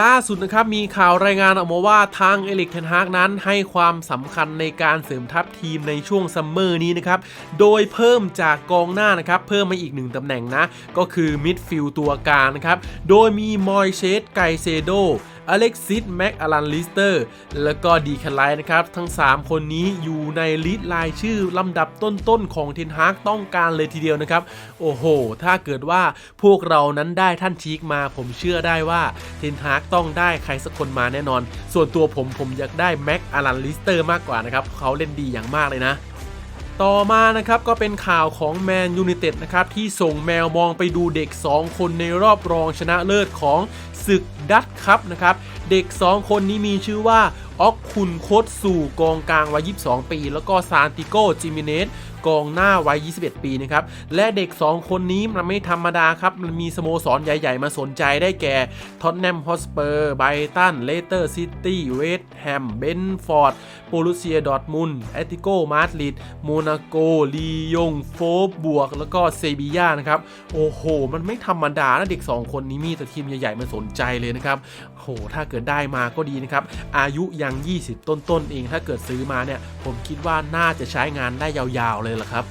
ล่าสุดนะครับมีข่าวรายงานออกมาว่าทางเอลิกเทนฮากนั้นให้ความสำคัญในการเสริมทัพทีมในช่วงซัมเมอร์นี้นะครับ โดยเพิ่มจากกองหน้านะครับ เพิ่มมาอีกหนึ่งตำแหน่งนะ ก็คือมิดฟิลด์ตัวกลางนะครับ โดยมีมอยเชสไกเซโด อเล็กซิสแม็กอลันลิสเตอร์ แล้วก็ดีคลไลนะครับ ทั้ง 3 คนนี้อยู่ในลิสต์รายชื่อลำดับต้นๆของเทนฮากต้องการเลยทีเดียวนะครับ โอ้โห ถ้าเกิดว่าพวกเรานั้นได้ท่านชีกมาผมเชื่อได้ว่าเทนฮากต้องได้ใครสักคนมาแน่นอน ส่วนตัวผมผมอยากได้แม็กอลันลิสเตอร์มากกว่านะครับเขาเล่นดีอย่างมากเลยนะ ต่อมานะครับก็เป็นข่าวของแมนยูไนเต็ดนะครับที่ส่งแมวมองไปดูเด็ก 2 คนในรอบรองชนะเลิศของศึกดัตคัพนะครับ เด็ก 2 คนนี้มีชื่อว่าออกคุณโคตสู่กองกลางวัย 22 ปี แล้วก็ซานติโกจิมิเนส กองหน้าวัย 21 ปีนะครับ และเด็ก 2 คนนี้มันไม่ธรรมดาครับ มันมีสโมสรใหญ่ ๆ มาสนใจได้แก่ท็อตแนมฮอสเปอร์ ไบตัน เลสเตอร์ซิตี้ เวสต์แฮม เบนฟอร์ด โปลูเซีย ดอร์ทมุนแอตติโก มาดริด โมนาโก ลียง โฟบวก แล้วก็เซบีย่านะครับ โอ้โห มันไม่ธรรมดานะเด็ก 2 คนนี้มีแต่ทีมใหญ่ ๆ มาสนใจเลยนะครับโห ถ้าเกิดได้มาก็ดีนะครับ อายุยัง 20 ต้นๆเอง ถ้าเกิดซื้อมาเนี่ย ผมคิดว่าน่าจะใช้งานได้ยาวๆเลยล่ะครับ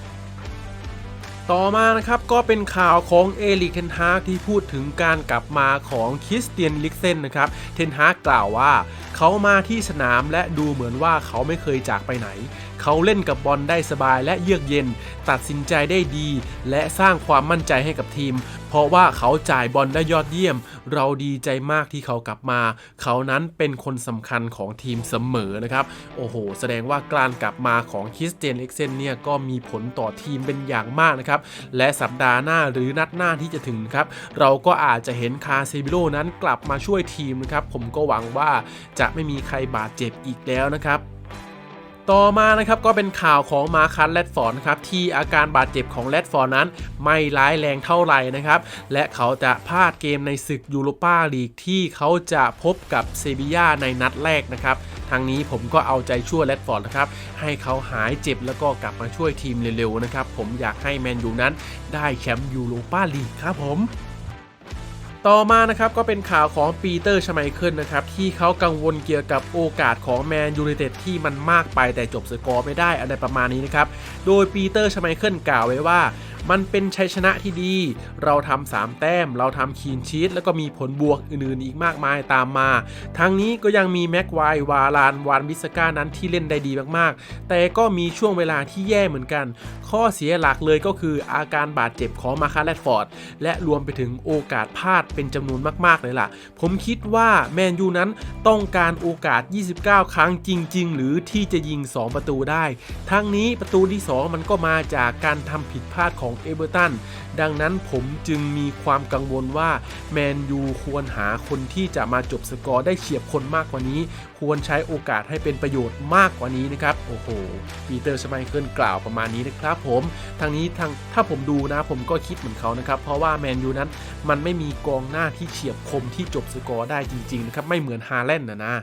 ต่อมานะครับก็เป็นข่าวของเอลิกเทนฮากที่พูดถึงการกลับมาของคริสเตียนลิกเซนนะครับ เทนฮากกล่าวว่า เขามาที่สนามและดูเหมือนว่าเขาไม่เคยจากไปไหนเขาเล่นกับบอลได้สบายและเยือกเย็น ตัดสินใจได้ดี และสร้างความมั่นใจให้กับทีม เพราะว่าเขาจ่ายบอลได้ยอดเยี่ยม เราดีใจมากที่เขากลับมา เขานั้นเป็นคนสำคัญของทีมเสมอนะครับ โอ้โห แสดงว่าการกลับมาของคริสเตียนเอ็กเซนเนี่ยก็มีผลต่อทีมเป็นอย่างมากนะครับ และสัปดาห์หน้าหรือนัดหน้าที่จะถึงครับ เราก็อาจจะเห็นคาเซบิโลนั้นกลับมาช่วยทีมนะครับ ผมก็หวังว่าจะไม่มีใครบาดเจ็บอีกแล้วนะครับ ต่อมานะครับก็เป็นข่าวของมาคัสแรดฟอร์ดนครับที่อาการบาดเจ็บของแรดฟอร์ดนั้น ไม่ร้ายแรงเท่าไหร่นะครับ และเขาจะพลาดเกมในศึกยูโรปาลีกที่เขาจะพบกับเซบียาในนัดแรกนะครับทางนี้ผมก็เอาใจช่วยแรดฟอร์ดนะครับให้เขาหายเจ็บแล้วก็กลับมาช่วยทีมเร็วๆนะครับผมอยากให้แมนยูนั้นได้แชมป์ยูโรปาลีกครับผม ต่อมานะครับก็เป็นข่าวของปีเตอร์ชไมเคิลนะครับที่เขากังวลเกี่ยวกับโอกาสของแมนยู i นเต็ดที่มันมากไปแต่จบสกอร์ไม่ได้อะไรประมาณนี้นะครับโดยปีเตอร์ชไมเคิลกล่าวไว้ว่า มันเป็นชัยชนะที่ดี เราทำ3แต้ม เราทำคีนชีตแล้วก็มีผลบวกอื่นๆอีกมากมายตามมา ทั้งนี้ก็ยังมีแม็กไววาลานวานบิสก้านั้นที่เล่นได้ดีมากๆ แต่ก็มีช่วงเวลาที่แย่เหมือนกัน ข้อเสียหลักเลยก็คืออาการบาดเจ็บของมาคาแรดฟอร์ดและรวมไปถึงโอกาสพลาดเป็นจำนวนมากๆเลยล่ะ ผมคิดว่าแมนยูนั้นต้องการโอกาส 29 ครั้งจริง ๆ หรือที่จะยิง 2 ประตูได้ ทั้งนี้ประตูที่ 2 มันก็มาจากการทำผิดพลาดของเอเวอร์ตันดังนั้นผมจึงมีความกังวลว่าแมนยูควรหาคนที่จะมาจบสกอร์ได้เฉียบคนมากกว่านี้ ควรใช้โอกาสให้เป็นประโยชน์มากกว่านี้นะครับโอ้โหปีเตอร์ชไมเคิลกล่าวประมาณนี้นะครับผมทางนี้ทางถ้าผมดูนะผมก็คิดเหมือนเขานะครับ เพราะว่าแมนยูนั้นมันไม่มีกองหน้าที่เฉียบคมที่จบสกอร์ได้จริงๆนะครับไม่เหมือนฮาแลนด์นะนะ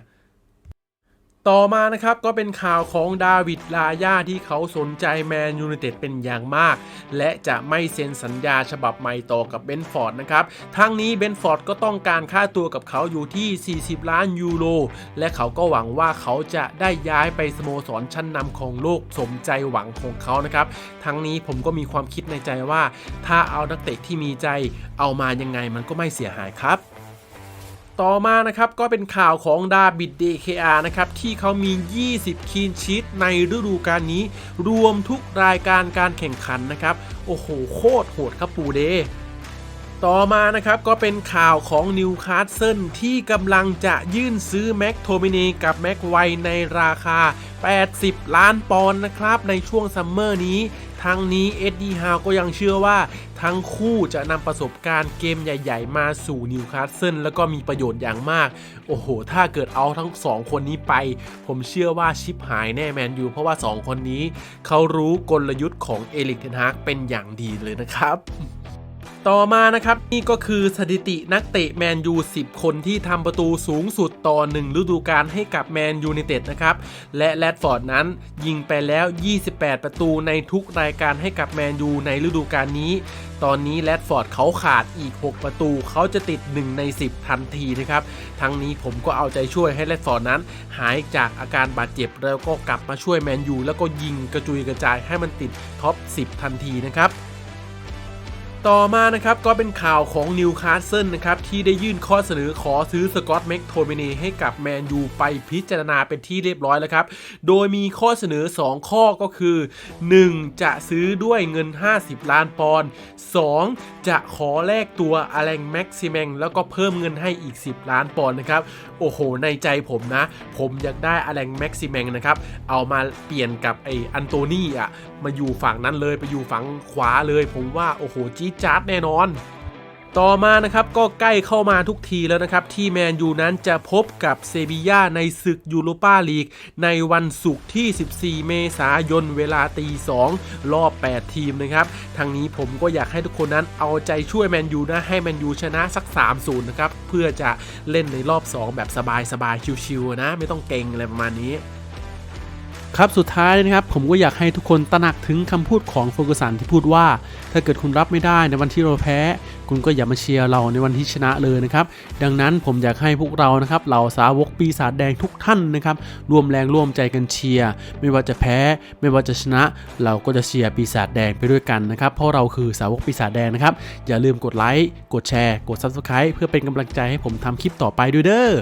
ต่อมานะครับก็เป็นข่าวของดาวิดลาย่าที่เขาสนใจแมนยู i นเต็ดเป็นอย่างมาก และจะไม่เซ็นสัญญาฉบับใหม่ต่อกับเบนฟอร์ดนะครับทั้งนี้เบนฟอร์ดก็ต้องการค่าตัวกับเขาอยู่ที่ 40 ล้านยูโรและเขาก็หวังว่าเขาจะได้ย้ายไปสโมสรชั้นนำของโลกสมใจหวังของเขานะครับทั้งนี้ผมก็มีความคิดในใจว่า ถ้าเอานักเตะที่มีใจเอามายังไงมันก็ไม่เสียหายครับ ต่อมานะครับก็เป็นข่าวของดาบิด DKR นะครับที่เขามี 20 คีนชีตในฤดูกาลนี้ รวมทุกรายการการแข่งขันนะครับ โอ้โห โคตรโหดครับปูเดต่อมานะครับก็เป็นข่าวของนิวคาสเซิลที่กำลังจะยื่นซื้อแม็กโทมินีกับแม็กไวในราคา 80 ล้านปอนด์นะครับในช่วงซัมเมอร์นี้ ทั้งนี้เอ็ดดี้ฮาวก็ยังเชื่อว่า ทั้งคู่จะนำประสบการณ์เกมใหญ่ ๆ มาสู่นิวคาสเซิลแล้วก็มีประโยชน์อย่างมาก โอ้โห ถ้าเกิดเอาทั้งสองคนนี้ไป ผมเชื่อว่าชิปหายแน่แมนยูเพราะว่า 2 คนนี้ เขารู้กลยุทธ์ของเอลิกเทนฮากเป็นอย่างดีเลยนะครับ ต่อมานะครับ นี่ก็คือสถิตินักเตะแมนยู 10 คนที่ทำประตูสูงสุดต่อ 1 ฤดูกาลให้กับแมนยู i นเต็ดนะครับ และแรดฟอร์ดนั้นยิงไปแล้ว 28 ประตูในทุกรายการให้กับแมนยูในฤดูกาลนี้ ตอนนี้แรดฟอร์ดเขาขาดอีก 6 ประตู เขาจะติด 1 ใน 10 ทันทีนะครับ ทั้งนี้ผมก็เอาใจช่วยให้แรดฟอร์ดนั้น หายจากอาการบาดเจ็บแล้วก็กลับมาช่วยแมนยูแล้วก็ยิงกระจุยกระจายให้มันติดท็อป 10 ทันทีนะครับ ต่อมานะครับก็เป็นข่าวของนิวคาสเซิลนะครับที่ได้ยื่นข้อเสนอขอซื้อสกอตแม็กโทมินีให้กับแมนยูไปพิจารณาเป็นที่เรียบร้อยแล้วครับ โดยมีข้อเสนอ 2 ข้อก็คือ 1. จะซื้อด้วยเงิน 50 ล้านปอนด์ 2. จะขอแลกตัวอเลงแม็กซิแมงแล้วก็เพิ่มเงินให้อีก 10 ล้านปอนด์นะครับ โอ้โห ในใจผมนะ ผมอยากได้อเลงแม็กซิแมงนะครับ เอามาเปลี่ยนกับไออันโตนี่อะมาอยู่ฝั่งนั้นเลยไปอยู่ฝั่งขวาเลย ผมว่าโอ้โหจี๊ดจ๊าดแน่นอน ต่อมานะครับก็ใกล้เข้ามาทุกทีแล้วนะครับ ที่แมนยูนั้นจะพบกับเซบีย่าในศึกยูโรปาลีก ในวันศุกร์ที่ 14 เมษายนเวลาตี2รอบ 8 ทีมนะครับทางนี้ผมก็อยากให้ทุกคนนั้นเอาใจช่วยแมนยูนะ ให้แมนยูชนะสัก 3-0 นะครับ เพื่อจะเล่นในรอบ 2 แบบสบายๆชิวๆนะ ไม่ต้องเก่งอะไรประมาณนี้ ครับสุดท้ายนะครับผมก็อยากให้ทุกคนตระหนักถึงคำพูดของโฟกุสันที่พูดว่า ถ้าเกิดคุณรับไม่ได้ในวันที่เราแพ้ คุณก็อย่ามาเชียร์เราในวันที่ชนะเลยนะครับดังนั้นผมอยากให้พวกเรานะครับเหล่าสาวกปีศาจแดงทุกท่านนะครับร่วมแรงร่วมใจกันเชียร์ไม่ว่าจะแพ้ ไม่ว่าจะชนะ เราก็จะเชียร์ปีศาจแดงไปด้วยกันนะครับเพราะเราคือสาวกปีศาจแดงนะครับอย่าลืมกดไลค์กดแชร์ กด Subscribe เพื่อเป็นกำลังใจให้ผมทำคลิปต่อไปด้วยเด้อ